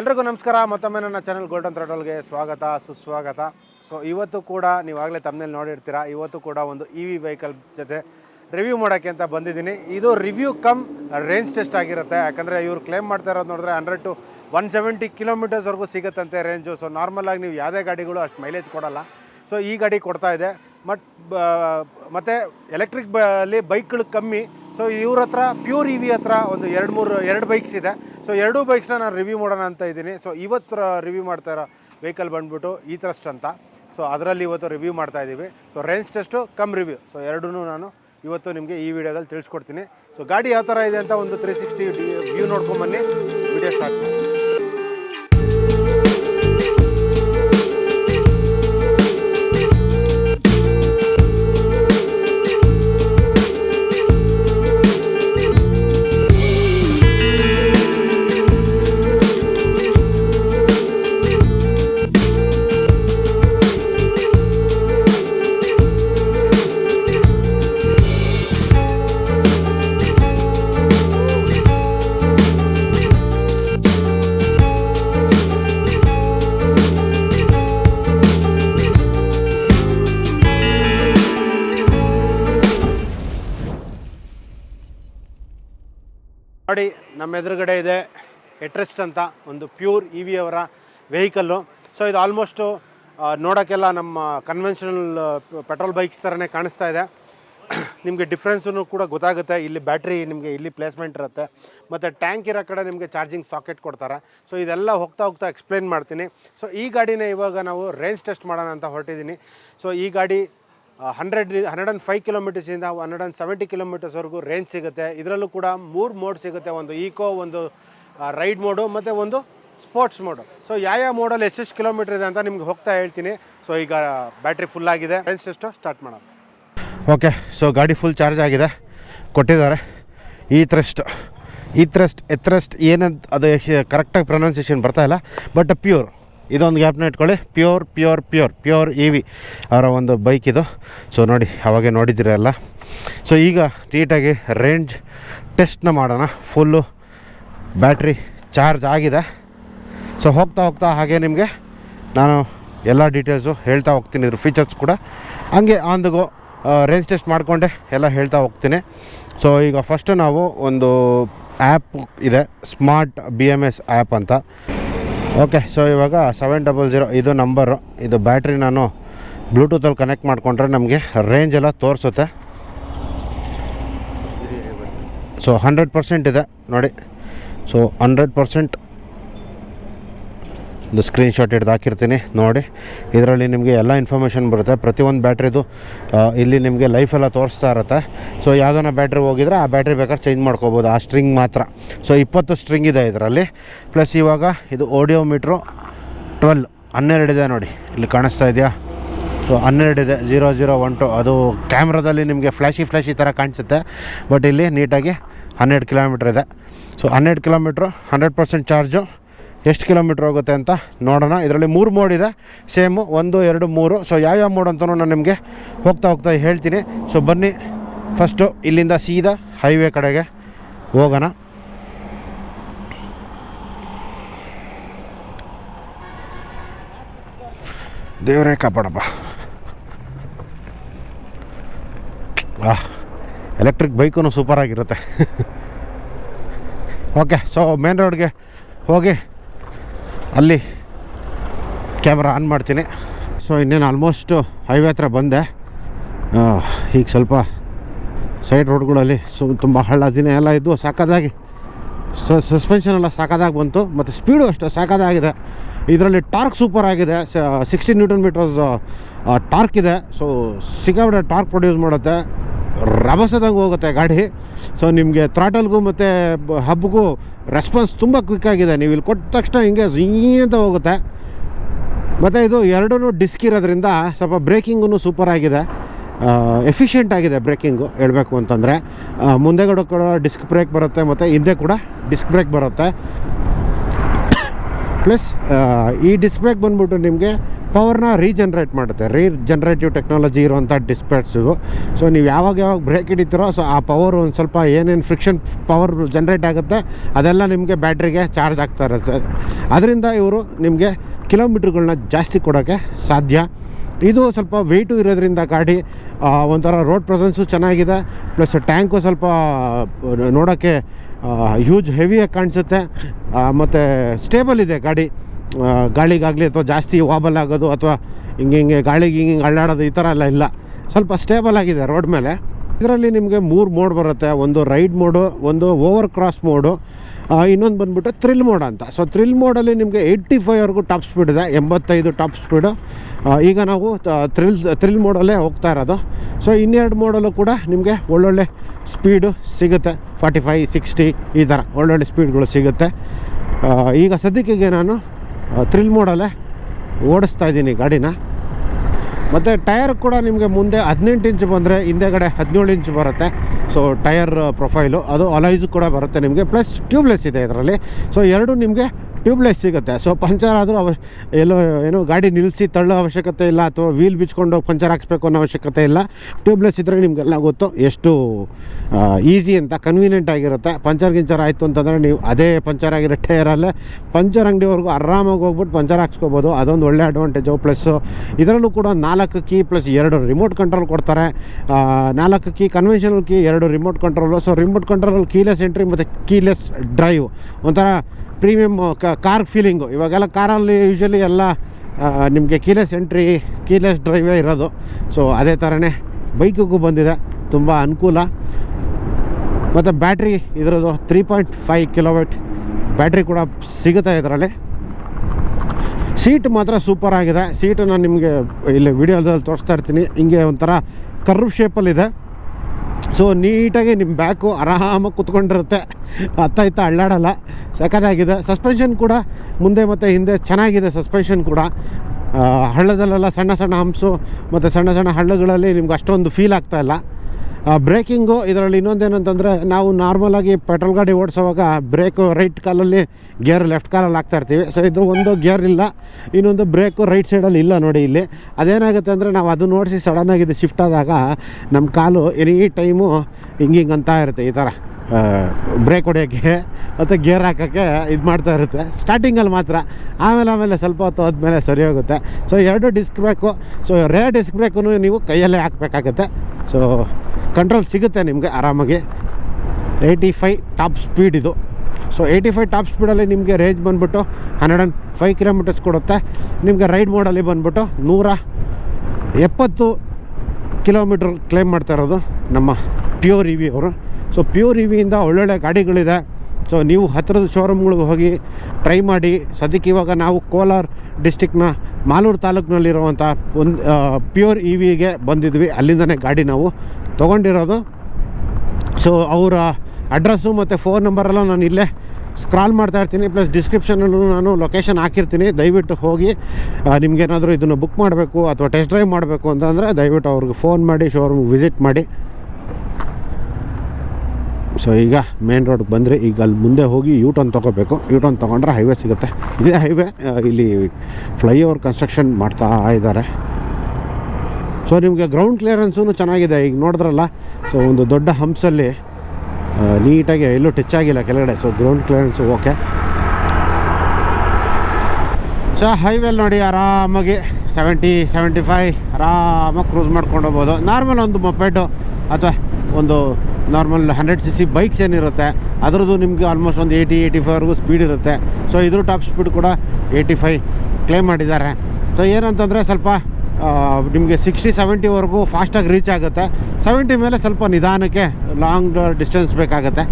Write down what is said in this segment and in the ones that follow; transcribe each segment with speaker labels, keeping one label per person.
Speaker 1: ಎಲ್ರಿಗೂ ನಮಸ್ಕಾರ. ಮತ್ತೊಮ್ಮೆ ನನ್ನ ಚಾನಲ್ ಗೋಲ್ಡನ್ ಥ್ರೋಟಲ್ಗೆ ಸ್ವಾಗತ, ಸುಸ್ವಾಗತ. ಸೊ ಇವತ್ತು ಕೂಡ ನೀವಾಗಲೇ ತಮ್ಮನೇಲಿ ನೋಡಿರ್ತೀರಾ. ಇವತ್ತು ಕೂಡ ಒಂದು ಇ ವಿ ವೆಹಿಕಲ್ ಜೊತೆ ರಿವ್ಯೂ ಮಾಡೋಕ್ಕೆ ಅಂತ ಬಂದಿದ್ದೀನಿ. ಇದು ರಿವ್ಯೂ ಕಮ್ ರೇಂಜ್ ಟೆಸ್ಟ್ ಆಗಿರುತ್ತೆ. ಯಾಕಂದರೆ ಇವರು ಕ್ಲೇಮ್ ಮಾಡ್ತಾ ಇರೋದು ನೋಡಿದ್ರೆ ಹಂಡ್ರೆಡ್ ಟು ಒನ್ ಸೆವೆಂಟಿ ಕಿಲೋಮೀಟರ್ಸ್ವರೆಗೂ ಸಿಗುತ್ತಂತೆ ರೇಂಜು ಸೊ ನಾರ್ಮಲಾಗಿ ನೀವು ಯಾವುದೇ ಗಾಡಿಗಳು ಅಷ್ಟು ಮೈಲೇಜ್ ಕೊಡೋಲ್ಲ. ಸೊ ಈ ಗಾಡಿ ಕೊಡ್ತಾ ಇದೆ. ಬಟ್ ಮತ್ತು ಎಲೆಕ್ಟ್ರಿಕ್ ಬ, ಅಲ್ಲಿ ಬೈಕ್ಗಳು ಕಮ್ಮಿ. ಸೊ ಇವ್ರ ಹತ್ರ ಪ್ಯೂರ್ ಇ ವಿ ಹತ್ರ ಒಂದು ಎರಡು ಮೂರು, ಎರಡು ಬೈಕ್ಸ್ ಇದೆ. ಸೊ ಎರಡೂ ಬೈಕ್ಸ್ನ ನಾನು ರಿವ್ಯೂ ಮಾಡೋಣ ಅಂತ ಇದ್ದೀನಿ. ಸೊ ಇವತ್ತು ರಿವ್ಯೂ ಮಾಡ್ತಾ ಇರೋ ವೆಹಿಕಲ್ ಬಂದ್ಬಿಟ್ಟು ಈ ಟ್ರಸ್ಟ್ ಅಂತ. ಸೊ ಅದರಲ್ಲಿ ಇವತ್ತು ರಿವ್ಯೂ ಮಾಡ್ತಾ ಇದ್ದೀವಿ. So range test come review so ಎರಡೂ ನಾನು ಇವತ್ತು ನಿಮಗೆ ಈ ವಿಡಿಯೋದಲ್ಲಿ ತಿಳಿಸ್ಕೊಡ್ತೀನಿ. ಸೊ ಗಾಡಿ ಯಾವ ಥರ ಇದೆ ಅಂತ ಒಂದು ತ್ರೀ ಸಿಕ್ಸ್ಟಿ ವ್ಯೂ ನೋಡ್ಕೊಂಬನ್ನಿ ವಿಡಿಯೋ ಸ್ಟಾರ್ಟ್ ಮಾಡಿ. ಎದುರುಗಡೆ ಇದೆ ಎಟ್ರೆಸ್ಟ್ ಅಂತ ಒಂದು ಪ್ಯೂರ್ ಇ ವಿ ಅವರ ವೆಹಿಕಲ್ಲು. ಸೊ ಇದು ಆಲ್ಮೋಸ್ಟು ನೋಡೋಕ್ಕೆಲ್ಲ ನಮ್ಮ ಕನ್ವೆನ್ಷನಲ್ ಪೆಟ್ರೋಲ್ ಬೈಕ್ಸ್ ಥರನೇ ಕಾಣಿಸ್ತಾ ಇದೆ. ನಿಮಗೆ ಡಿಫ್ರೆನ್ಸೂ ಕೂಡ ಗೊತ್ತಾಗುತ್ತೆ. ಇಲ್ಲಿ ಬ್ಯಾಟ್ರಿ ನಿಮಗೆ ಇಲ್ಲಿ ಪ್ಲೇಸ್ಮೆಂಟ್ ಇರುತ್ತೆ. ಮತ್ತು ಟ್ಯಾಂಕ್ ಇರೋ ಕಡೆ ನಿಮಗೆ ಚಾರ್ಜಿಂಗ್ ಸಾಕೆಟ್ ಕೊಡ್ತಾರೆ. ಸೊ ಇದೆಲ್ಲ ಹೋಗ್ತಾ ಹೋಗ್ತಾ ಎಕ್ಸ್ಪ್ಲೇನ್ ಮಾಡ್ತೀನಿ. ಸೊ ಈ ಗಾಡಿನೇ ಇವಾಗ ನಾವು ರೇಂಜ್ ಟೆಸ್ಟ್ ಮಾಡೋಣ ಅಂತ ಹೊರಟಿದ್ದೀನಿ. ಸೊ ಈ ಗಾಡಿ ಹಂಡ್ರೆಡ್ ಹಂಡ್ರೆಡ್ ಆ್ಯಂಡ್ ಫೈವ್ ಕಿಲೋಮೀಟರ್ಸಿಂದ ಹಂಡ್ರೆಡ್ ಆ್ಯಂಡ್ ಸೆವೆಂಟಿ ಕಿಲೋಮೀಟರ್ಸ್ವರೆಗೂ ರೇಂಜ್ ಸಿಗುತ್ತೆ. ಇದರಲ್ಲೂ ಕೂಡ ಮೂರು ಮೋಡ್ ಸಿಗುತ್ತೆ. ಒಂದು ಈಕೋ ಒಂದು ರೈಡ್ ಮೋಡು ಮತ್ತು ಒಂದು ಸ್ಪೋರ್ಟ್ಸ್ ಮೋಡು ಸೊ ಯಾವ ಮೋಡಲ್ಲಿ ಎಷ್ಟೆಷ್ಟು ಕಿಲೋಮೀಟರ್ ಇದೆ ಅಂತ ನಿಮ್ಗೆ ಹೋಗ್ತಾ ಹೇಳ್ತೀನಿ. ಸೊ ಈಗ ಬ್ಯಾಟ್ರಿ ಫುಲ್ ಆಗಿದೆ. ರೇಂಜ್ ಎಷ್ಟು ಸ್ಟಾರ್ಟ್ ಮಾಡೋದು ಓಕೆ ಸೊ ಗಾಡಿ ಫುಲ್ ಚಾರ್ಜ್ ಆಗಿದೆ. ಕೊಟ್ಟಿದ್ದಾರೆ. ಈ ಥ್ರೆಸ್ಟ್ ಈ ಥ್ರೆಸ್ಟ್ ಎತ್ರೆಸ್ಟ್ ಏನಂತ ಅದು ಕರೆಕ್ಟಾಗಿ ಪ್ರೊನೌನ್ಸಿಯೇಷನ್ ಬರ್ತಾಯಿಲ್ಲ ಬಟ್ ಪ್ಯೂರ್ ಇದೊಂದು ಗ್ಯಾಪ್ನ ಇಟ್ಕೊಳ್ಳಿ. Pure pure pure pure E V ಅವರ ಒಂದು ಬೈಕ್ ಇದು. ಸೊ ನೋಡಿ, ಅವಾಗೆ ನೋಡಿದ್ದೀರಲ್ಲ ಸೊ ಈಗ ನೀಟಾಗಿ ರೇಂಜ್ ಟೆಸ್ಟ್ನ ಮಾಡೋಣ. ಫುಲ್ಲು ಬ್ಯಾಟ್ರಿ ಚಾರ್ಜ್ ಆಗಿದೆ. ಸೊ ಹೋಗ್ತಾ ಹೋಗ್ತಾ ಹಾಗೆ ನಿಮಗೆ ನಾನು ಎಲ್ಲ ಡೀಟೇಲ್ಸು ಹೇಳ್ತಾ ಹೋಗ್ತೀನಿ. ಇದ್ರ ಫೀಚರ್ಸ್ ಕೂಡ. ಹಂಗೆ ಆನ್ ರೇಂಜ್ ಟೆಸ್ಟ್ ಮಾಡಿಕೊಂಡೆ ಎಲ್ಲ ಹೇಳ್ತಾ ಹೋಗ್ತೀನಿ. ಸೊ ಈಗ ಫಸ್ಟು ನಾವು ಒಂದು ಆ್ಯಪ್ ಇದೆ. Smart B M S app ಅಂತ. ಓಕೆ ಸೊ ಇವಾಗ ಸೆವೆನ್ ಡಬಲ್ ಜೀರೋ ಇದು ನಂಬರು ಇದು ಬ್ಯಾಟ್ರಿ ನಾನು ಬ್ಲೂಟೂತಲ್ಲಿ ಕನೆಕ್ಟ್ ಮಾಡಿಕೊಂಡ್ರೆ ನಮಗೆ ರೇಂಜ್ ಎಲ್ಲ ತೋರಿಸುತ್ತೆ. ಸೊ ಹಂಡ್ರೆಡ್ ಪರ್ಸೆಂಟ್ ಇದೆ, ನೋಡಿ. ಸೊ ಹಂಡ್ರೆಡ್ ಪರ್ಸೆಂಟ್ ಒಂದು ಸ್ಕ್ರೀನ್ಶಾಟ್ ಹಿಡ್ದು ಹಾಕಿರ್ತೀನಿ, ನೋಡಿ. ಇದರಲ್ಲಿ ನಿಮಗೆ ಎಲ್ಲ ಇನ್ಫಾರ್ಮೇಷನ್ ಬರುತ್ತೆ. ಪ್ರತಿಯೊಂದು ಬ್ಯಾಟ್ರಿದು ಇಲ್ಲಿ ನಿಮಗೆ ಲೈಫ್ ಎಲ್ಲ ತೋರಿಸ್ತಾ ಇರುತ್ತೆ. ಸೊ ಯಾವುದನ್ನ ಬ್ಯಾಟ್ರಿ ಹೋಗಿದ್ರೆ ಆ ಬ್ಯಾಟ್ರಿ ಬೇಕಾದ್ರೆ ಚೇಂಜ್ ಮಾಡ್ಕೋಬೋದು. ಆ ಸ್ಟ್ರಿಂಗ್ ಮಾತ್ರ. ಸೊ ಇಪ್ಪತ್ತು ಸ್ಟ್ರಿಂಗ್ ಇದೆ ಇದರಲ್ಲಿ. ಪ್ಲಸ್ ಇವಾಗ ಇದು ಆಡಿಯೋ ಮೀಟ್ರು ಟ್ವೆಲ್ ಹನ್ನೆರಡಿದೆ ನೋಡಿ. ಇಲ್ಲಿ ಕಾಣಿಸ್ತಾ ಇದೆಯಾ? ಸೊ ಹನ್ನೆರಡಿದೆ ಜೀರೋ ಜೀರೋ ಒನ್ ಟು ಅದು ಕ್ಯಾಮ್ರಾದಲ್ಲಿ ನಿಮಗೆ ಫ್ಲ್ಯಾಶಿ ಫ್ಲ್ಯಾಶಿ ಥರ ಕಾಣಿಸುತ್ತೆ. ಬಟ್ ಇಲ್ಲಿ ನೀಟಾಗಿ ಹನ್ನೆರಡು ಕಿಲೋಮೀಟ್ರ್ ಇದೆ. ಸೊ ಹನ್ನೆರಡು ಕಿಲೋಮೀಟ್ರು ಹಂಡ್ರೆಡ್ ಪರ್ಸೆಂಟ್ ಚಾರ್ಜು ಎಷ್ಟು ಕಿಲೋಮೀಟ್ರ್ ಹೋಗುತ್ತೆ ಅಂತ ನೋಡೋಣ. ಇದರಲ್ಲಿ ಮೂರು ಮೋಡ್ ಇದೆ. ಸೇಮು ಒಂದು, ಎರಡು, ಮೂರು. ಸೊ ಯಾವ್ಯಾವ ಮೋಡ್ ಅಂತಲೂ ನಾನು ನಿಮಗೆ ಹೋಗ್ತಾ ಹೋಗ್ತಾ ಹೇಳ್ತೀನಿ. ಸೊ ಬನ್ನಿ. ಫಸ್ಟು ಇಲ್ಲಿಂದ ಸೀದಾ ಹೈವೇ ಕಡೆಗೆ ಹೋಗೋಣ. ದೇವರೇ ಕಾಪಾಡಪ್ಪ. ಆ ಎಲೆಕ್ಟ್ರಿಕ್ ಬೈಕೂ ಸೂಪರಾಗಿರುತ್ತೆ ಓಕೆ ಸೊ ಮೇನ್ ರೋಡ್ಗೆ ಹೋಗಿ ಅಲ್ಲಿ ಕ್ಯಾಮ್ರಾ ಆನ್ ಮಾಡ್ತೀನಿ. ಸೊ ಇನ್ನೇನು ಆಲ್ಮೋಸ್ಟು ಹೈವೇ ಹತ್ರ ಬಂದೆ. ಈಗ ಸ್ವಲ್ಪ ಸೈಡ್ ರೋಡ್ಗಳಲ್ಲಿ ಸೊ, ತುಂಬ ಹಳ್ಳ ದಿನ ಎಲ್ಲ ಇದ್ದು ಸಾಕಾದಾಗಿ. ಸೊ ಸಸ್ಪೆನ್ಷನ್ ಎಲ್ಲ ಸಾಕಾದಾಗಿ ಬಂತು, ಮತ್ತು ಸ್ಪೀಡು ಅಷ್ಟೇ ಸಾಕಾದಾಗಿದೆ. ಇದರಲ್ಲಿ ಟಾರ್ಕ್ ಸೂಪರ್ ಆಗಿದೆ. ಸಿಕ್ಸ್ಟೀನ್ ನ್ಯೂಟನ್ ಮೀಟರ್ಸ್ ಟಾರ್ಕ್ ಇದೆ. ಸೊ ಸಿಕ್ಕಾಪಟ್ಟೆ ಟಾರ್ಕ್ ಪ್ರೊಡ್ಯೂಸ್ ಮಾಡುತ್ತೆ. ರಭಸದಂಗೆ ಹೋಗುತ್ತೆ ಗಾಡಿ. ಸೊ ನಿಮಗೆ ಥ್ರಾಟಲ್ಗೂ ಮತ್ತು ಹಬ್ಗೂ ರೆಸ್ಪಾನ್ಸ್ ತುಂಬ ಕ್ವಿಕ್ ಆಗಿದೆ. ನೀವು ಇಲ್ಲಿ ಕೊಟ್ಟ ತಕ್ಷಣ ಹಿಂಗೆ ಅಂತ ಹೋಗುತ್ತೆ. ಮತ್ತು ಇದು ಎರಡೂ ಡಿಸ್ಕ್ ಇರೋದ್ರಿಂದ ಸ್ವಲ್ಪ ಬ್ರೇಕಿಂಗೂ ಸೂಪರ್ ಆಗಿದೆ. ಎಫಿಷಿಯೆಂಟ್ ಆಗಿದೆ ಬ್ರೇಕಿಂಗು, ಹೇಳಬೇಕು ಅಂತಂದರೆ. ಮುಂದೆಗಡೆ ಕೂಡ ಡಿಸ್ಕ್ ಬ್ರೇಕ್ ಬರುತ್ತೆ, ಮತ್ತು ಹಿಂದೆ ಕೂಡ ಡಿಸ್ಕ್ ಬ್ರೇಕ್ ಬರುತ್ತೆ. ಪ್ಲಸ್ ಈ ಡಿಸ್ಕ್ ಬ್ರೇಕ್ ಬಂದ್ಬಿಟ್ಟು ನಿಮಗೆ ಪವರ್ನ ರೀಜನ್ರೇಟ್ ಮಾಡುತ್ತೆ. ರೀಜನ್ರೇಟಿವ್ ಟೆಕ್ನಾಲಜಿ ಇರುವಂಥ ಡಿಸ್ಪ್ಯಾಟ್ಸು ಸೊ ನೀವು ಯಾವಾಗ ಯಾವಾಗ ಬ್ರೇಕ್ ಹಿಡಿತೀರೋ ಸೊ ಆ ಪವರ್ ಒಂದು ಸ್ವಲ್ಪ ಏನೇನು ಫ್ರಿಕ್ಷನ್ ಪವರ್ ಜನ್ರೇಟ್ ಆಗುತ್ತೆ, ಅದೆಲ್ಲ ನಿಮಗೆ ಬ್ಯಾಟ್ರಿಗೆ ಚಾರ್ಜ್ ಆಗ್ತಾ ಇರುತ್ತೆ. ಅದರಿಂದ ಇವರು ನಿಮಗೆ ಕಿಲೋಮೀಟ್ರ್ಗಳನ್ನ ಜಾಸ್ತಿ ಕೊಡೋಕ್ಕೆ ಸಾಧ್ಯ. ಇದು ಸ್ವಲ್ಪ ವೆಯ್ಟು ಇರೋದ್ರಿಂದ ಗಾಡಿ ಒಂಥರ ರೋಡ್ ಪ್ರೆಸೆನ್ಸು ಚೆನ್ನಾಗಿದೆ. ಪ್ಲಸ್ ಟ್ಯಾಂಕು ಸ್ವಲ್ಪ ನೋಡೋಕ್ಕೆ ಹ್ಯೂಜ್ ಹೆವಿಯಾಗಿ ಕಾಣಿಸುತ್ತೆ. ಮತ್ತು ಸ್ಟೇಬಲ್ ಇದೆ ಗಾಡಿ. ಗಾಳಿಗಾಗಲಿ ಅಥವಾ ಜಾಸ್ತಿ ವಾಬಲ್ ಆಗೋದು ಅಥವಾ ಹಿಂಗೆ ಹಿಂಗೆ ಗಾಳಿಗೆ ಹಿಂಗೆ ಹಿಂಗೆ ಅಳ್ಳಾಡೋದು ಈ ಥರ ಎಲ್ಲ ಇಲ್ಲ. ಸ್ವಲ್ಪ ಸ್ಟೇಬಲ್ ಆಗಿದೆ ರೋಡ್ ಮೇಲೆ. ಇದರಲ್ಲಿ ನಿಮಗೆ ಮೂರು ಮೋಡ್ ಬರುತ್ತೆ. ಒಂದು ರೈಡ್ ಮೋಡು ಒಂದು ಓವರ್ ಕ್ರಾಸ್ ಮೋಡು ಇನ್ನೊಂದು ಬಂದುಬಿಟ್ಟು ಥ್ರಿಲ್ ಮೋಡ್ ಅಂತ. ಸೊ ಥ್ರಿಲ್ ಮೋಡಲ್ಲಿ ನಿಮಗೆ ಏಯ್ಟಿ ಫೈವ್ವರೆಗೂ ಟಾಪ್ ಸ್ಪೀಡ್ ಇದೆ, ಎಂಬತ್ತೈದು ಟಾಪ್ ಸ್ಪೀಡು ಈಗ ನಾವು ಥ್ರಿಲ್ ಥ್ರಿಲ್ ಮೋಡಲ್ಲೇ ಹೋಗ್ತಾ ಇರೋದು. ಸೊ ಇನ್ನೆರಡು ಮೋಡಲ್ಲೂ ಕೂಡ ನಿಮಗೆ ಒಳ್ಳೊಳ್ಳೆ ಸ್ಪೀಡು ಸಿಗುತ್ತೆ. ಫಾರ್ಟಿ ಫೈ ಸಿಕ್ಸ್ಟಿ ಈ ಥರ ಒಳ್ಳೊಳ್ಳೆ ಸ್ಪೀಡ್ಗಳು ಸಿಗುತ್ತೆ. ಈಗ ಸದ್ಯಕ್ಕೆ ನಾನು ಥ್ರಿಲ್ ಮೋಡಲ್ಲೇ ಓಡಿಸ್ತಾ ಇದ್ದೀನಿ ಗಾಡಿನ. ಮತ್ತು ಟಯರ್ ಕೂಡ ನಿಮಗೆ ಮುಂದೆ ಹದಿನೆಂಟು ಇಂಚ್ ಬಂದರೆ ಹಿಂದೆಗಡೆ ಹದಿನೇಳು ಇಂಚ್ ಬರುತ್ತೆ. ಸೊ ಟಯರ್ ಪ್ರೊಫೈಲು ಅದು ಅಲೈಸ್ ಕೂಡ ಬರುತ್ತೆ ನಿಮಗೆ. ಪ್ಲಸ್ ಟ್ಯೂಬ್ಲೆಸ್ ಇದೆ ಇದರಲ್ಲಿ. ಸೊ ಎರಡು ನಿಮಗೆ ಟ್ಯೂಬ್ಲೆಸ್ ಸಿಗುತ್ತೆ. ಸೊ ಪಂಚರ್ ಆದರೂ ಅವ ಎಲ್ಲೋ ಏನೋ ಗಾಡಿ ನಿಲ್ಲಿಸಿ ತಳ್ಳೋ ಅವಶ್ಯಕತೆ ಇಲ್ಲ ಅಥವಾ ವೀಲ್ ಬಿಚ್ಕೊಂಡು ಪಂಚರ್ ಹಾಕ್ಸ್ಬೇಕು ಅನ್ನೋ ಅವಶ್ಯಕತೆ ಇಲ್ಲ. ಟ್ಯೂಬ್ಲೆಸ್ ಇದ್ದರೆ ನಿಮಗೆಲ್ಲ ಗೊತ್ತು ಎಷ್ಟು ಈಸಿ ಅಂತ, ಕನ್ವೀನಿಯೆಂಟ್ ಆಗಿರುತ್ತೆ. ಪಂಚರ್ ಗಿಂಚರ್ ಆಯಿತು ಅಂತಂದರೆ ನೀವು ಅದೇ ಪಂಚರ್ ಆಗಿರೋ ಟೈರಲ್ಲೇ ಪಂಚರ್ ಅಂಗಡಿವರೆಗೂ ಆರಾಮಾಗಿ ಹೋಗ್ಬಿಟ್ಟು ಪಂಚರ್ ಹಾಕ್ಸ್ಕೊಬೋದು. ಅದೊಂದು ಒಳ್ಳೆ ಅಡ್ವಾಂಟೇಜು ಪ್ಲಸ್ಸು. ಇದರಲ್ಲೂ ಕೂಡ ನಾಲ್ಕು ಕೀ ಪ್ಲಸ್ ಎರಡು ರಿಮೋಟ್ ಕಂಟ್ರೋಲ್ ಕೊಡ್ತಾರೆ. ನಾಲ್ಕು ಕೀ ಕನ್ವೆನ್ಷನಲ್ ಕೀ ಎರಡು ರಿಮೋಟ್ ಕಂಟ್ರೋಲು ಸೊ ರಿಮೋಟ್ ಕಂಟ್ರೋಲಲ್ಲಿ ಕೀಲೆಸ್ ಎಂಟ್ರಿ ಮತ್ತು ಕೀಲೆಸ್ ಡ್ರೈವ್ ಒಂಥರ ಪ್ರೀಮಿಯಮ್ ಕಾರ್ ಫೀಲಿಂಗು ಇವಾಗೆಲ್ಲ ಕಾರಲ್ಲಿ ಯೂಶ್ವಲಿ ಎಲ್ಲ ನಿಮಗೆ ಕೀಲೆಸ್ ಎಂಟ್ರಿ ಕೀಲೆಸ್ ಡ್ರೈವೇ ಇರೋದು. ಸೊ ಅದೇ ಥರನೇ ಬೈಕಿಗೂ ಬಂದಿದೆ. ತುಂಬ ಅನುಕೂಲ. ಮತ್ತು ಬ್ಯಾಟ್ರಿ ಇದರದ್ದು three point five kilometre battery ಕೂಡ ಸಿಗುತ್ತೆ ಇದರಲ್ಲಿ. ಸೀಟ್ ಮಾತ್ರ ಸೂಪರ್ ಆಗಿದೆ. ಸೀಟು ನಾನು ನಿಮಗೆ ಇಲ್ಲಿ ವಿಡಿಯೋದಲ್ಲಿ ತೋರಿಸ್ತಾ ಇರ್ತೀನಿ. ಹಿಂಗೆ ಒಂಥರ ಕರ್ವ್ ಶೇಪಲ್ಲಿದೆ ಸೊ ನೀಟಾಗಿ ನಿಮ್ಮ ಬ್ಯಾಕು ಆರಾಮಾಗಿ ಕುತ್ಕೊಂಡಿರುತ್ತೆ. ಅತ್ತ ಇತ್ತ ಅಳ್ಳಾಡಲ್ಲ. ಸಖತ್ತಾಗಿದೆ ಸಸ್ಪೆನ್ಷನ್ ಕೂಡ ಮುಂದೆ ಮತ್ತು ಹಿಂದೆ ಚೆನ್ನಾಗಿದೆ ಸಸ್ಪೆನ್ಷನ್ ಕೂಡ. ಹಳ್ಳದಲ್ಲೆಲ್ಲ ಸಣ್ಣ ಸಣ್ಣ ಹಂಪ್ಸು ಮತ್ತು ಸಣ್ಣ ಸಣ್ಣ ಹಳ್ಳಗಳಲ್ಲಿ ನಿಮ್ಗೆ ಅಷ್ಟೊಂದು ಫೀಲ್ ಆಗ್ತಾಯಿಲ್ಲ ಬ್ರೇಕಿಂಗು ಇದರಲ್ಲಿ ಇನ್ನೊಂದೇನಂತಂದರೆ ನಾವು ನಾರ್ಮಲಾಗಿ ಪೆಟ್ರೋಲ್ ಗಾಡಿ ಓಡಿಸೋವಾಗ ಬ್ರೇಕು ರೈಟ್ ಕಾಲಲ್ಲಿ ಗೇರ್ ಲೆಫ್ಟ್ ಕಾಲಲ್ಲಿ ಹಾಕ್ತಾ ಇರ್ತೀವಿ. ಸೊ ಇದು ಒಂದು ಗೇರ್ ಇಲ್ಲ. ಇನ್ನೊಂದು ಬ್ರೇಕು ರೈಟ್ ಸೈಡಲ್ಲಿ ಇಲ್ಲ ನೋಡಿ ಇಲ್ಲಿ. ಅದೇನಾಗುತ್ತೆ ಅಂದರೆ ನಾವು ಅದು ನೋಡಿಸಿ ಸಡನ್ನಾಗಿ ಇದು ಶಿಫ್ಟ್ ಆದಾಗ ನಮ್ಮ ಕಾಲು ಎನಿ ಟೈಮು ಹಿಂಗೆ ಹಿಂಗೆ ಅಂತ ಇರುತ್ತೆ ಈ ಥರ ಬ್ರೇಕ್ ಹೊಡೆಯೋಕ್ಕೆ ಮತ್ತು ಗೇರ್ ಹಾಕೋಕ್ಕೆ ಇದು ಮಾಡ್ತಾ ಇರುತ್ತೆ. ಸ್ಟಾರ್ಟಿಂಗಲ್ಲಿ ಮಾತ್ರ. ಆಮೇಲೆ ಆಮೇಲೆ ಸ್ವಲ್ಪ ಹೊತ್ತು ಹೋದ್ಮೇಲೆ ಸರಿ ಹೋಗುತ್ತೆ. ಸೊ ಎರಡು disc brake so rear disc brake ನೀವು ಕೈಯಲ್ಲೇ ಹಾಕಬೇಕಾಗತ್ತೆ. ಸೊ ಕಂಟ್ರೋಲ್ ಸಿಗುತ್ತೆ ನಿಮಗೆ ಆರಾಮಾಗಿ. ಏಯ್ಟಿ ಫೈ ಟಾಪ್ ಸ್ಪೀಡ್ ಇದು. ಸೊ ಏಯ್ಟಿ ಫೈವ್ ಟಾಪ್ ಸ್ಪೀಡಲ್ಲಿ ನಿಮಗೆ ರೇಂಜ್ ಬಂದುಬಿಟ್ಟು ಹಂಡ್ರೆಡ್ ಆ್ಯಂಡ್ ಫೈವ್ ಕಿಲೋಮೀಟರ್ಸ್ ಕೊಡುತ್ತೆ. ನಿಮಗೆ ರೈಡ್ ಮೋಡಲ್ಲಿ ಬಂದ್ಬಿಟ್ಟು ನೂರ ಎಪ್ಪತ್ತು ಕಿಲೋಮೀಟ್ರ್ ಕ್ಲೇಮ್ ಮಾಡ್ತಾ ಇರೋದು ನಮ್ಮ ಪ್ಯೂರ್ ಇ ವಿ ಅವರು. ಸೊ ಪ್ಯೂರ್ ಇ ವಿಯಿಂದ ಒಳ್ಳೊಳ್ಳೆ ಗಾಡಿಗಳಿದೆ. ಸೊ ನೀವು ಹತ್ತಿರದ ಶೋರೂಮ್ಗಳಿಗೆ ಹೋಗಿ ಟ್ರೈ ಮಾಡಿ. ಸದ್ಯಕ್ಕೆ ಇವಾಗ ನಾವು ಕೋಲಾರ ಡಿಸ್ಟಿಕ್ನ ಮಾಲೂರು ತಾಲೂಕಿನಲ್ಲಿರುವಂಥ ಒಂದು ಪ್ಯೂರ್ ಇ ವಿಗೆ ಬಂದಿದ್ವಿ. ಅಲ್ಲಿಂದನೇ ಗಾಡಿ ನಾವು ತೊಗೊಂಡಿರೋದು. ಸೊ ಅವರ ಅಡ್ರೆಸ್ಸು ಮತ್ತು ಫೋನ್ ನಂಬರೆಲ್ಲ ನಾನು ಇಲ್ಲೇ ಸ್ಕ್ರಾಲ್ ಮಾಡ್ತಾ ಇರ್ತೀನಿ. ಪ್ಲಸ್ ಡಿಸ್ಕ್ರಿಪ್ಷನಲ್ಲೂ ನಾನು ಲೊಕೇಶನ್ ಹಾಕಿರ್ತೀನಿ. ದಯವಿಟ್ಟು ಹೋಗಿ ನಿಮಗೇನಾದರೂ ಇದನ್ನು ಬುಕ್ ಮಾಡಬೇಕು ಅಥವಾ ಟೆಸ್ಟ್ ಡ್ರೈವ್ ಮಾಡಬೇಕು ಅಂತಂದರೆ ದಯವಿಟ್ಟು ಅವ್ರಿಗೆ ಫೋನ್ ಮಾಡಿ ಶೋರೂಮ್ಗೆ ವಿಸಿಟ್ ಮಾಡಿ. ಸೊ ಈಗ ಮೇನ್ ರೋಡ್ಗೆ ಬಂದರೆ ಈಗ ಅಲ್ಲಿ ಮುಂದೆ ಹೋಗಿ ಯೂ ಟರ್ನ್ ತೊಗೋಬೇಕು. ಯೂ ಟರ್ನ್ ತೊಗೊಂಡ್ರೆ ಹೈವೇ ಸಿಗುತ್ತೆ. ಇದೇ ಹೈವೇ ಇಲ್ಲಿ ಫ್ಲೈಓವರ್ ಕನ್ಸ್ಟ್ರಕ್ಷನ್ ಮಾಡ್ತಾ ಇದ್ದಾರೆ. ಸೊ ನಿಮಗೆ ಗ್ರೌಂಡ್ ಕ್ಲಿಯರೆನ್ಸೂ ಚೆನ್ನಾಗಿದೆ. ಈಗ ನೋಡಿದ್ರಲ್ಲ ಸೊ ಒಂದು ದೊಡ್ಡ ಹಂಪ್ಸಲ್ಲಿ ನೀಟಾಗಿ ಎಲ್ಲೂ ಟಚ್ ಆಗಿಲ್ಲ ಕೆಳಗಡೆ. So ground clearance okay so ಹೈವೇಲಿ ನೋಡಿ ಆರಾಮಾಗಿ ಸೆವೆಂಟಿ ಸೆವೆಂಟಿ ಫೈ ಆರಾಮಾಗಿ ಕ್ರೂಸ್ ಮಾಡ್ಕೊಂಡು ಹೋಗ್ಬೋದು. ನಾರ್ಮಲ್ ಒಂದು ಮೊಪೆಟು ಅಥವಾ ಒಂದು normal hundred C C bikes ಏನಿರುತ್ತೆ, ಅದರದ್ದು ನಿಮಗೆ ಆಲ್ಮೋಸ್ಟ್ ಒಂದು ಏಯ್ಟಿ ಏಯ್ಟಿ ಫೈವ್ವರೆಗೂ ಸ್ಪೀಡ್ ಇರುತ್ತೆ. ಸೊ ಇದ್ರ ಟಾಪ್ ಸ್ಪೀಡ್ ಕೂಡ ಏಯ್ಟಿ ಫೈ ಕ್ಲೇಮ್ ಮಾಡಿದ್ದಾರೆ. ಸೊ ಏನಂತಂದರೆ ಸ್ವಲ್ಪ ನಿಮಗೆ ಸಿಕ್ಸ್ಟಿ ಸೆವೆಂಟಿವರೆಗೂ ಫಾಸ್ಟಾಗಿ ರೀಚ್ ಆಗುತ್ತೆ. ಸೆವೆಂಟಿ ಮೇಲೆ ಸ್ವಲ್ಪ ನಿಧಾನಕ್ಕೆ ಲಾಂಗ್ ಡಿಸ್ಟೆನ್ಸ್ ಬೇಕಾಗುತ್ತೆ.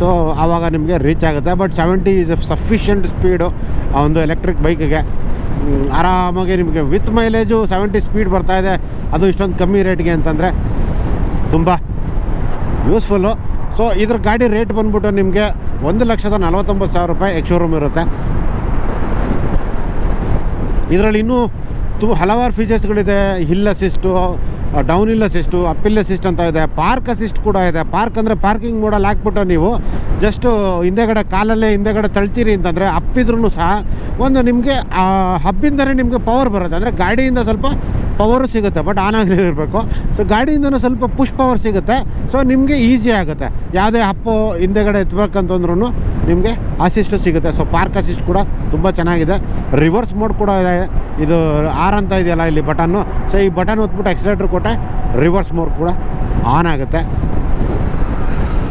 Speaker 1: ಸೊ ಆವಾಗ ನಿಮಗೆ ರೀಚ್ ಆಗುತ್ತೆ. But seventy is sufficient speed ಆ ಒಂದು ಎಲೆಕ್ಟ್ರಿಕ್ ಬೈಕಿಗೆ ಆರಾಮಾಗಿ ನಿಮಗೆ ವಿತ್ ಮೈಲೇಜು ಸೆವೆಂಟಿ ಸ್ಪೀಡ್ ಬರ್ತಾಯಿದೆ ಅದು ಇಷ್ಟೊಂದು ಕಮ್ಮಿ ರೇಟ್ಗೆ ಅಂತಂದರೆ ತುಂಬ ಯೂಸ್ಫುಲ್ಲು. ಸೊ ಇದ್ರ ಗಾಡಿ ರೇಟ್ ಬಂದ್ಬಿಟ್ಟು ನಿಮಗೆ ಒಂದು ಲಕ್ಷದ ನಲವತ್ತೊಂಬತ್ತು ಸಾವಿರ ರೂಪಾಯಿ ಎಕ್ಸ್ ಶೋರೂಮ್ ಇರುತ್ತೆ. ಇದರಲ್ಲಿ ಇನ್ನೂ ತುಂಬ ಹಲವಾರು ಫೀಚರ್ಸ್ಗಳಿದೆ hill assist down hill assist up hill assist ಅಂತ ಇದೆ. ಪಾರ್ಕ್ ಅಸಿಸ್ಟ್ ಕೂಡ ಇದೆ. ಪಾರ್ಕ್ ಅಂದರೆ ಪಾರ್ಕಿಂಗ್ ಮೋಡಲ್ಲಿ ಹಾಕ್ಬಿಟ್ಟು ನೀವು ಜಸ್ಟು ಹಿಂದೆಗಡೆ ಕಾಲಲ್ಲೇ ಹಿಂದೆಗಡೆ ತಳ್ತೀರಿ ಅಂತಂದರೆ ಅಪ್ಪಿದ್ರೂ ಸಹ ಒಂದು ನಿಮಗೆ ಹಬ್ಬಿಂದಲೇ ನಿಮಗೆ ಪವರ್ ಬರುತ್ತೆ. ಅಂದರೆ ಗಾಡಿಯಿಂದ ಸ್ವಲ್ಪ ಪವರು ಸಿಗುತ್ತೆ. ಬಟ್ ಆನ್ ಆಗಿರಬೇಕು ಸೊ ಗಾಡಿಯಿಂದನೂ ಸ್ವಲ್ಪ ಪುಷ್ ಪವರ್ ಸಿಗುತ್ತೆ. ಸೊ ನಿಮಗೆ ಈಸಿ ಆಗುತ್ತೆ. ಯಾವುದೇ ಹಪ್ಪು, ಹಿಂದೆಗಡೆ ಎತ್ಬೇಕಂತಂದ್ರೂ ನಿಮಗೆ ಅಸಿಸ್ಟ್ ಸಿಗುತ್ತೆ. ಸೊ ಪಾರ್ಕ್ ಅಸಿಸ್ಟ್ ಕೂಡ ತುಂಬ ಚೆನ್ನಾಗಿದೆ. ರಿವರ್ಸ್ ಮೋಡ್ ಕೂಡ ಇದೆ. ಇದು ಆರ್ ಅಂತ ಇದೆಯಲ್ಲ ಇಲ್ಲಿ ಬಟನ್ನು. ಸೊ ಈ ಬಟನ್ ಒತ್ಬಿಟ್ಟು ಎಕ್ಸಲೇಟ್ರ್ ಕೊಟ್ಟೆ ರಿವರ್ಸ್ ಮೋಡ್ ಕೂಡ ಆನ್ ಆಗುತ್ತೆ.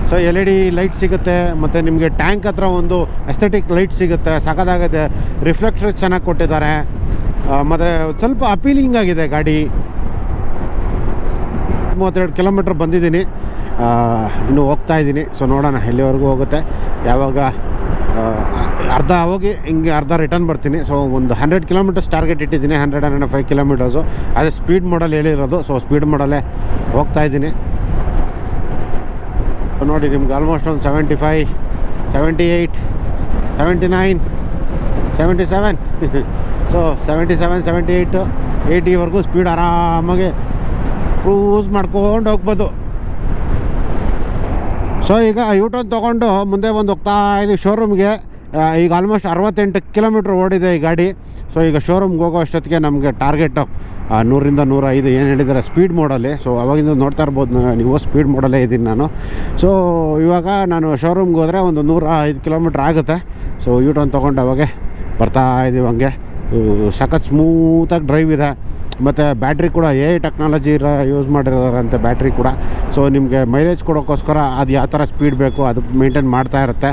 Speaker 1: So L E D light ಸಿಗುತ್ತೆ. ಮತ್ತು ನಿಮಗೆ ಟ್ಯಾಂಕ್ ಹತ್ರ ಒಂದು ಎಸ್ಥೆಟಿಕ್ ಲೈಟ್ ಸಿಗುತ್ತೆ. ಸಖತ್ತಾಗುತ್ತೆ ರಿಫ್ಲೆಕ್ಟರ್ ಚೆನ್ನಾಗಿ ಕೊಟ್ಟಿದ್ದಾರೆ. ಮತ್ತು ಸ್ವಲ್ಪ ಅಪೀಲಿಂಗ್ ಆಗಿದೆ ಗಾಡಿ. ಮೂವತ್ತೆರಡು ಕಿಲೋಮೀಟ್ರ್ ಬಂದಿದ್ದೀನಿ. ಇನ್ನು ಹೋಗ್ತಾ ಇದ್ದೀನಿ. ಸೊ ನೋಡೋಣ ಎಲ್ಲಿವರೆಗೂ ಹೋಗುತ್ತೆ. ಯಾವಾಗ ಅರ್ಧ ಹೋಗಿ ಹಿಂಗೆ ಅರ್ಧ ರಿಟರ್ನ್ ಬರ್ತೀನಿ. ಸೊ ಒಂದು ಹಂಡ್ರೆಡ್ ಕಿಲೋಮೀಟರ್ಸ್ ಟಾರ್ಗೆಟ್ ಇಟ್ಟಿದ್ದೀನಿ. ಹಂಡ್ರೆಡ್ ಹಂಡ್ರೆಡ್ ಫೈವ್ ಕಿಲೋಮೀಟರ್ಸು ಅದೇ ಸ್ಪೀಡ್ ಮಾಡಲ್ ಹೇಳಿರೋದು. ಸೊ ಸ್ಪೀಡ್ ಮಾಡಲ್ಲೇ ಹೋಗ್ತಾ ಇದ್ದೀನಿ. ನೋಡಿ ನಿಮ್ಗೆ ಆಲ್ಮೋಸ್ಟ್ ಒಂದು seventy five seventy eight seventy nine seventy seven so seventy seven seventy eight ಏಯ್ಟಿವರೆಗೂ speed ಆರಾಮಾಗಿ ಕ್ರೂಸ್ ಮಾಡ್ಕೊಂಡು ಹೋಗ್ಬೋದು. ಸೊ ಈಗ ಯೂಟರ್ನ್ ತೊಗೊಂಡು ಮುಂದೆ ಬಂದು ಹೋಗ್ತಾ ಇದ್ದೀವಿ ಶೋರೂಮ್ಗೆ ಈಗ ಆಲ್ಮೋಸ್ಟ್ ಅರವತ್ತೆಂಟು ಕಿಲೋಮೀಟ್ರ್ ಓಡಿದೆ ಈ ಗಾಡಿ. ಸೊ ಈಗ ಶೋರೂಮ್ಗೆ ಹೋಗೋ ಅಷ್ಟೊತ್ತಿಗೆ ನಮಗೆ ಟಾರ್ಗೆಟು ನೂರಿಂದ ನೂರ ಐದು ಏನು ಹೇಳಿದ್ದಾರೆ ಸ್ಪೀಡ್ ಮೋಡಲ್ಲಿ ಸೊ ಅವಾಗಿಂದ ನೋಡ್ತಾ ಇರ್ಬೋದು ನೀವು ಸ್ಪೀಡ್ ಮೋಡಲ್ಲೇ ಇದ್ದೀನಿ ನಾನು. ಸೊ ಇವಾಗ ನಾನು ಶೋರೂಮ್ಗೆ ಹೋದರೆ ಒಂದು ನೂರ ಐದು ಕಿಲೋಮೀಟ್ರ್ ಆಗುತ್ತೆ. ಸೊ ಯೂಟರ್ನ್ ತೊಗೊಂಡು ಅವಾಗೆ ಬರ್ತಾ ಇದ್ದೀವಿ ಹಂಗೆ. ಸಖತ್ ಸ್ಮೂತಾಗಿ ಡ್ರೈವ್ ಇದೆ. ಮತ್ತು ಬ್ಯಾಟ್ರಿ ಕೂಡ ಎ ಟೆಕ್ನಾಲಜಿ ಇರೋ ಯೂಸ್ ಮಾಡಿರೋರಂತೆ ಬ್ಯಾಟ್ರಿ ಕೂಡ. ಸೊ ನಿಮಗೆ ಮೈಲೇಜ್ ಕೊಡೋಕ್ಕೋಸ್ಕರ ಅದು ಯಾವ ಥರ ಸ್ಪೀಡ್ ಬೇಕು ಅದು ಮೇಂಟೈನ್ ಮಾಡ್ತಾ ಇರುತ್ತೆ.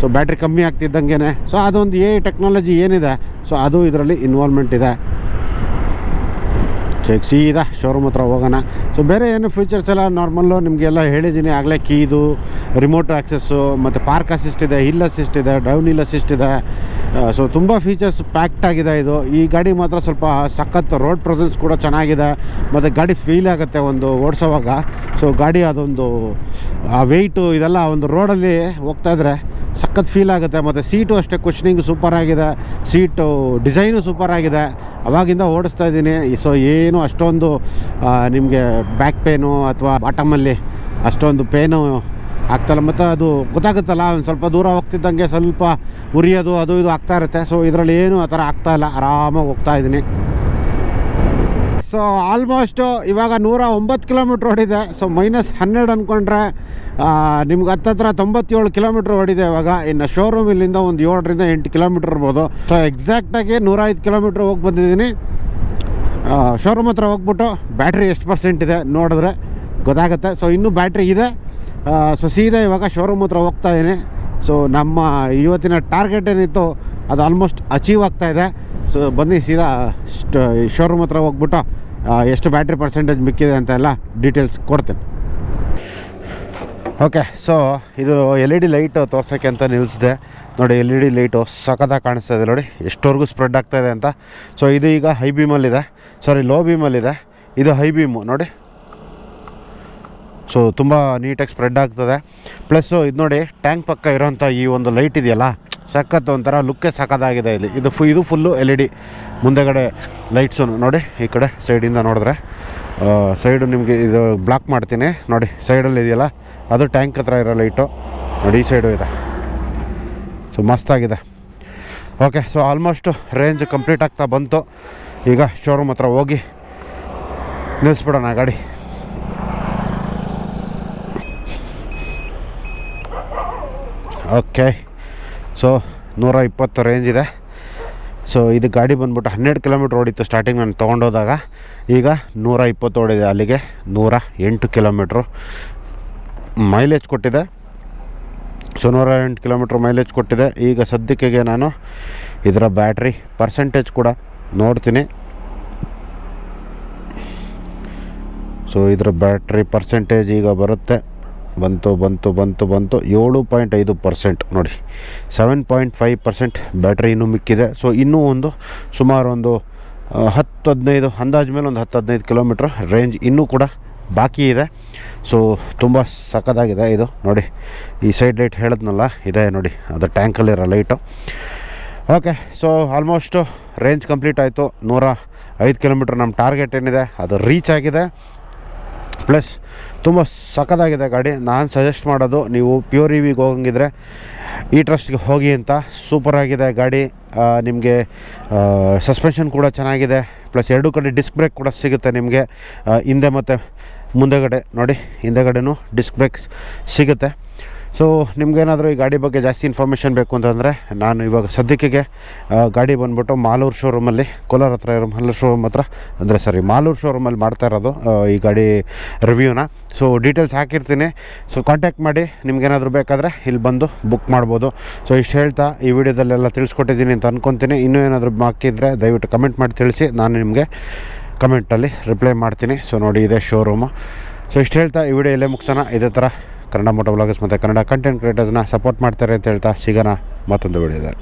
Speaker 1: ಸೊ ಬ್ಯಾಟ್ರಿ ಕಮ್ಮಿ ಆಗ್ತಿದ್ದಂಗೆ ಸೊ ಅದೊಂದು ಎ ಟೆಕ್ನಾಲಜಿ ಏನಿದೆ? ಸೊ ಅದು ಇದರಲ್ಲಿ ಇನ್ವಾಲ್ವ್ಮೆಂಟ್ ಇದೆ. ಈಗ ಸೀದಾ ಶೋರೂಮ್ ಹತ್ರ ಹೋಗೋಣ. ಸೊ ಬೇರೆ ಏನು ಫೀಚರ್ಸ್ ಎಲ್ಲ ನಾರ್ಮಲ್ಲು ನಿಮಗೆಲ್ಲ ಹೇಳಿದ್ದೀನಿ. ಆಗಲೇ ಕೀದು ರಿಮೋಟ್ ಆ್ಯಕ್ಸಸ್ಸು ಮತ್ತು ಪಾರ್ಕ್ ಅಸಿಸ್ಟ್ ಇದೆ ಹಿಲ್ ಅಸಿಸ್ಟ್ ಇದೆ ಡೌನ್ ಹಿಲ್ ಅಸಿಸ್ಟ್ ಇದೆ. ಸೊ ತುಂಬ ಫೀಚರ್ಸ್ ಪ್ಯಾಕ್ಟ್ ಆಗಿದೆ ಇದು. ಈ ಗಾಡಿ ಮಾತ್ರ ಸ್ವಲ್ಪ ಸಖತ್ ರೋಡ್ ಪ್ರೆಸೆನ್ಸ್ ಕೂಡ ಚೆನ್ನಾಗಿದೆ. ಮತ್ತು ಗಾಡಿ ಫೀಲ್ ಆಗುತ್ತೆ ಒಂದು ಓಡಿಸೋವಾಗ. ಸೊ ಗಾಡಿ ಅದೊಂದು, ಆ ವೆಯ್ಟು ಇದೆಲ್ಲ ಒಂದು ರೋಡಲ್ಲಿ ಹೋಗ್ತಾ ಇದ್ರೆ ಸಖತ್ ಫೀಲ್ ಆಗುತ್ತೆ. ಮತ್ತು ಸೀಟು ಅಷ್ಟೇ ಕುಷನಿಂಗ್ ಸೂಪರ್ ಆಗಿದೆ. ಸೀಟು ಡಿಸೈನು ಸೂಪರ್ ಆಗಿದೆ. ಅವಾಗಿಂದ ಓಡಿಸ್ತಾ ಇದ್ದೀನಿ. ಸೊ ಏನು ಅಷ್ಟೊಂದು ನಿಮಗೆ ಬ್ಯಾಕ್ ಪೇನು ಅಥವಾ ಬಾಟಮಲ್ಲಿ ಅಷ್ಟೊಂದು ಪೇನು ಆಗ್ತಲ್ಲ ಮತ್ತು ಅದು ಗೊತ್ತಾಗುತ್ತಲ್ಲ, ಒಂದು ಸ್ವಲ್ಪ ದೂರ ಹೋಗ್ತಿದ್ದಂಗೆ ಸ್ವಲ್ಪ ಉರಿಯೋದು, ಅದು ಇದು ಆಗ್ತಾ ಇರುತ್ತೆ. ಸೊ ಇದರಲ್ಲಿ ಏನು ಆ ಥರ ಆಗ್ತಾಯಿಲ್ಲ ಆರಾಮಾಗಿ ಹೋಗ್ತಾ ಇದ್ದೀನಿ. ಸೊ ಆಲ್ಮೋಸ್ಟು ಇವಾಗ ನೂರ ಒಂಬತ್ತು ಕಿಲೋಮೀಟ್ರ್ ಓಡಿದೆ. ಸೊ ಮೈನಸ್ ಹನ್ನೆರಡು ಅಂದ್ಕೊಂಡ್ರೆ ನಿಮ್ಗೆ ಹತ್ತತ್ರ ತೊಂಬತ್ತೇಳು ಕಿಲೋಮೀಟ್ರ್ ಓಡಿದೆ ಇವಾಗ. ಇನ್ನು ಶೋರೂಮ್ ಇಲ್ಲಿಂದ ಒಂದು ಏಳರಿಂದ ಎಂಟು ಕಿಲೋಮೀಟ್ರ್ ಇರ್ಬೋದು. ಸೊ ಎಕ್ಸಾಕ್ಟಾಗಿ ನೂರ ಐದು ಕಿಲೋಮೀಟ್ರ್ ಹೋಗಿ ಬಂದಿದ್ದೀನಿ. ಶೋರೂಮ್ ಹತ್ರ ಹೋಗ್ಬಿಟ್ಟು ಬ್ಯಾಟ್ರಿ ಎಷ್ಟು ಪರ್ಸೆಂಟ್ ಇದೆ ನೋಡಿದ್ರೆ ಗೊತ್ತಾಗುತ್ತೆ. ಸೊ ಇನ್ನೂ ಬ್ಯಾಟ್ರಿ ಇದೆ. ಸೊ ಸೀದಾ ಇವಾಗ ಶೋರೂಮ್ ಹತ್ರ ಹೋಗ್ತಾ ಇದ್ದೀನಿ. ಸೊ ನಮ್ಮ ಇವತ್ತಿನ ಟಾರ್ಗೆಟ್ ಏನಿತ್ತು, ಅದು ಆಲ್ಮೋಸ್ಟ್ ಅಚೀವ್ ಆಗ್ತಾಯಿದೆ ಸೊ ಬನ್ನಿ, ಸೀದಾ ಶೋರೂಮ್ ಹತ್ರ ಹೋಗ್ಬಿಟ್ಟು ಎಷ್ಟು ಬ್ಯಾಟ್ರಿ ಪರ್ಸೆಂಟೇಜ್ ಮಿಕ್ಕಿದೆ ಅಂತ ಎಲ್ಲ ಡೀಟೇಲ್ಸ್ ಕೊಡ್ತೇನೆ. ಓಕೆ ಸೊ ಇದು ಎಲ್ ಇ ಡಿ ಲೈಟ್ ತೋರ್ಸೋಕ್ಕೆ ಅಂತ ನಿಲ್ಲಿಸಿದೆ ನೋಡಿ ಎಲ್ ಇ ಡಿ ಲೈಟು ಸಖತ್ತಾಗಿ ಕಾಣಿಸ್ತಾ ಇದೆ ನೋಡಿ. ಎಷ್ಟೋರ್ಗೂ ಸ್ಪ್ರೆಡ್ ಆಗ್ತಾ ಇದೆ ಅಂತ. ಸೊ ಇದು ಈಗ ಹೈ ಬೀಮಲ್ಲಿದೆ ಸಾರಿ ಲೋ ಬೀಮಲ್ಲಿದೆ ಇದು. ಹೈ ಬೀಮು ನೋಡಿ. ಸೊ ತುಂಬ ನೀಟಾಗಿ ಸ್ಪ್ರೆಡ್ ಆಗ್ತದೆ. ಪ್ಲಸ್ಸು ಇದು ನೋಡಿ ಟ್ಯಾಂಕ್ ಪಕ್ಕ ಇರೋಂಥ ಈ ಒಂದು ಲೈಟ್ ಇದೆಯಲ್ಲ ಸಖತ್ ಒಂಥರ ಲುಕ್ಕೇ ಸಖತ್ತಾಗಿದೆ ಇಲ್ಲಿ. ಇದು ಫು ಇದು ಫುಲ್ಲು ಎಲ್ ಇ ಡಿ ಮುಂದೆಗಡೆ ಲೈಟ್ಸು ನೋಡಿ, ಈ ಕಡೆ ಸೈಡಿಂದ ನೋಡಿದ್ರೆ. ಸೈಡು ನಿಮಗೆ ಇದು ಬ್ಲಾಕ್ ಮಾಡ್ತೀನಿ. ನೋಡಿ, ಸೈಡಲ್ಲಿ ಇದೆಯಲ್ಲ, ಅದು ಟ್ಯಾಂಕ್ ಹತ್ರ ಇರೋ ಲೈಟು. ನೋಡಿ, ಈ ಸೈಡು ಇದೆ. So, ಮಸ್ತಾಗಿದೆ. Okay, so almost range complete ಆಗ್ತಾ ಬಂತು. ಈಗ ಶೋರೂಮ್ ಹತ್ರ ಹೋಗಿ ನಿಲ್ಲಿಸ್ಬಿಡೋಣ ಗಾಡಿ. ಓಕೆ. ಸೊ ನೂರ ಇಪ್ಪತ್ತು ರೇಂಜ್ ಇದೆ. ಸೊ ಇದು ಗಾಡಿ ಬಂದ್ಬಿಟ್ಟು ಹನ್ನೆರಡು ಕಿಲೋಮೀಟ್ರ್ ಓಡಿತ್ತು ಸ್ಟಾರ್ಟಿಂಗ್ ನಾನು ತೊಗೊಂಡೋದಾಗ. ಈಗ ನೂರ ಇಪ್ಪತ್ತು ಓಡಿದೆ ಅಲ್ಲಿಗೆ. ನೂರ ಎಂಟು ಕಿಲೋಮೀಟ್ರು ಮೈಲೇಜ್ ಕೊಟ್ಟಿದೆ. ಸೊ ನೂರ ಎಂಟು ಕಿಲೋಮೀಟ್ರ್ ಮೈಲೇಜ್ ಕೊಟ್ಟಿದೆ. ಈಗ ಸದ್ಯಕ್ಕೆ ನಾನು ಇದರ ಬ್ಯಾಟ್ರಿ ಪರ್ಸೆಂಟೇಜ್ ಕೂಡ ನೋಡ್ತೀನಿ. ಸೊ ಇದರ ಬ್ಯಾಟ್ರಿ ಪರ್ಸೆಂಟೇಜ್ ಈಗ ಬರುತ್ತೆ. ಬಂತು ಬಂತು ಬಂತು ಬಂತು. ಏಳು ಪಾಯಿಂಟ್ ಐದು ಪರ್ಸೆಂಟ್ ನೋಡಿ. Seven point five percent battery ಇನ್ನೂ ಮಿಕ್ಕಿದೆ. ಸೊ ಇನ್ನೂ ಒಂದು ಸುಮಾರು ಒಂದು ಹತ್ತು ಹದಿನೈದು, ಅಂದಾಜು ಮೇಲೆ ಒಂದು ಹತ್ತು ಹದಿನೈದು ಕಿಲೋಮೀಟ್ರ್ ರೇಂಜ್ ಇನ್ನೂ ಕೂಡ ಬಾಕಿ ಇದೆ. ಸೊ ತುಂಬ ಸಖತ್ತಾಗಿದೆ ಇದು. ನೋಡಿ, ಈ ಸೈಡ್ ಲೈಟ್ ಹೇಳಿದ್ನಲ್ಲ, ಇದೆ ನೋಡಿ, ಅದು ಟ್ಯಾಂಕಲ್ಲಿರೋ light. Okay so almost range complete ಆಯಿತು. ನೂರ ಐದು ಕಿಲೋಮೀಟ್ರ್ ನಮ್ಮ ಟಾರ್ಗೆಟ್ ಏನಿದೆ, ಅದು ರೀಚ್ ಆಗಿದೆ. ಪ್ಲಸ್ ತುಂಬ ಸಖತ್ತಾಗಿದೆ ಗಾಡಿ. ನಾನು ಸಜೆಸ್ಟ್ ಮಾಡೋದು ನೀವು ಪ್ಯೂರ್ ಇವಿಗೆ ಹೋಗಂಗಿದ್ರೆ ಈ ಟ್ರಸ್ಟ್ಗೆ ಹೋಗಿ ಅಂತ ಸೂಪರಾಗಿದೆ ಗಾಡಿ. ನಿಮಗೆ ಸಸ್ಪೆನ್ಷನ್ ಕೂಡ ಚೆನ್ನಾಗಿದೆ. ಪ್ಲಸ್ ಎರಡು ಕಡೆ ಡಿಸ್ಕ್ ಬ್ರೇಕ್ ಕೂಡ ಸಿಗುತ್ತೆ ನಿಮಗೆ. ಹಿಂದೆ ಮತ್ತು ಮುಂದೆಗಡೆ. ನೋಡಿ, ಹಿಂದೆಗಡೆನೂ ಡಿಸ್ಕ್ ಬ್ರೇಕ್ಸ್ ಸಿಗುತ್ತೆ. ಸೊ ನಿಮಗೇನಾದರೂ ಈ ಗಾಡಿ ಬಗ್ಗೆ ಜಾಸ್ತಿ ಇನ್ಫಾರ್ಮೇಷನ್ ಬೇಕು ಅಂತಂದರೆ ನಾನು ಇವಾಗ ಸದ್ಯಕ್ಕೆ ಗಾಡಿ ಬಂದುಬಿಟ್ಟು ಮಾಲೂರು ಶೋರೂಮಲ್ಲಿ ಕೋಲಾರ ಹತ್ರ ಇರೋ ಮಾಲೂರು ಶೋರೂಮ್ ಹತ್ರ, ಅಂದರೆ ಸಾರಿ ಮಾಲೂರು ಶೋರೂಮಲ್ಲಿ ಮಾಡ್ತಾ ಇರೋದು ಈ ಗಾಡಿ ರಿವ್ಯೂನ ಸೊ ಡೀಟೇಲ್ಸ್ ಹಾಕಿರ್ತೀನಿ. ಸೊ ಕಾಂಟ್ಯಾಕ್ಟ್ ಮಾಡಿ, ನಿಮ್ಗೇನಾದರೂ ಬೇಕಾದರೆ ಇಲ್ಲಿ ಬಂದು ಬುಕ್ ಮಾಡ್ಬೋದು. ಸೊ ಇಷ್ಟು ಹೇಳ್ತಾ ಈ ವಿಡಿಯೋದಲ್ಲೆಲ್ಲ ತಿಳಿಸ್ಕೊಟ್ಟಿದ್ದೀನಿ ಅಂತ ಅನ್ಕೊತೀನಿ. ಇನ್ನೂ ಏನಾದರೂ ಹಾಕಿದರೆ ದಯವಿಟ್ಟು ಕಮೆಂಟ್ ಮಾಡಿ ತಿಳಿಸಿ, ನಾನು ನಿಮಗೆ ಕಮೆಂಟಲ್ಲಿ ರಿಪ್ಲೈ ಮಾಡ್ತೀನಿ. ಸೊ ನೋಡಿ, ಇದೆ ಶೋರೂಮು ಸೊ ಇಷ್ಟು ಹೇಳ್ತಾ ಈ ವಿಡಿಯೋ ಇಲ್ಲೇ ಮುಗಿಸೋಣ. ಇದೇ ಥರ ಕನ್ನಡ ಮೋಟೋ ಬ್ಲಾಗರ್ಸ್ ಮತ್ತು ಕನ್ನಡ ಕಂಟೆಂಟ್ ಕ್ರಿಯೇಟರ್ಸ್ನ ಸಪೋರ್ಟ್ ಮಾಡ್ತಾರೆ ಅಂತ ಹೇಳ್ತಾ ಸಿಗೋಣ ಮತ್ತೊಂದು ವಿಡಿಯೋದಲ್ಲಿ.